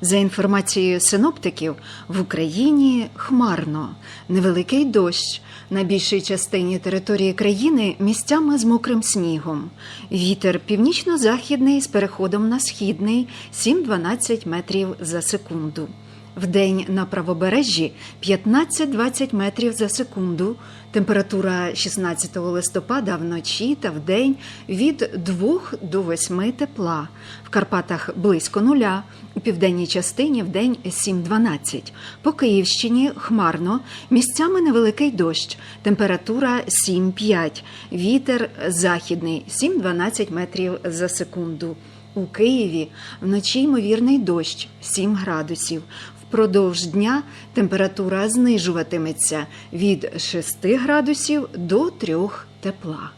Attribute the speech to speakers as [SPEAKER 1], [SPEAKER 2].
[SPEAKER 1] За інформацією синоптиків, в Україні хмарно, невеликий дощ. На більшій частині території країни місцями з мокрим снігом. Вітер північно-західний з переходом на східний 7-12 метрів за секунду. Вдень на правобережжі 15-20 метрів за секунду. Температура 16 листопада вночі та вдень від 2 до 8 тепла. В Карпатах близько нуля, у південній частині вдень 7-12. По Київщині хмарно, місцями невеликий дощ. Температура 7-5. Вітер західний 7-12 метрів за секунду. У Києві вночі ймовірний дощ 7 градусів. Впродовж дня температура знижуватиметься від 6 градусів до 3 тепла.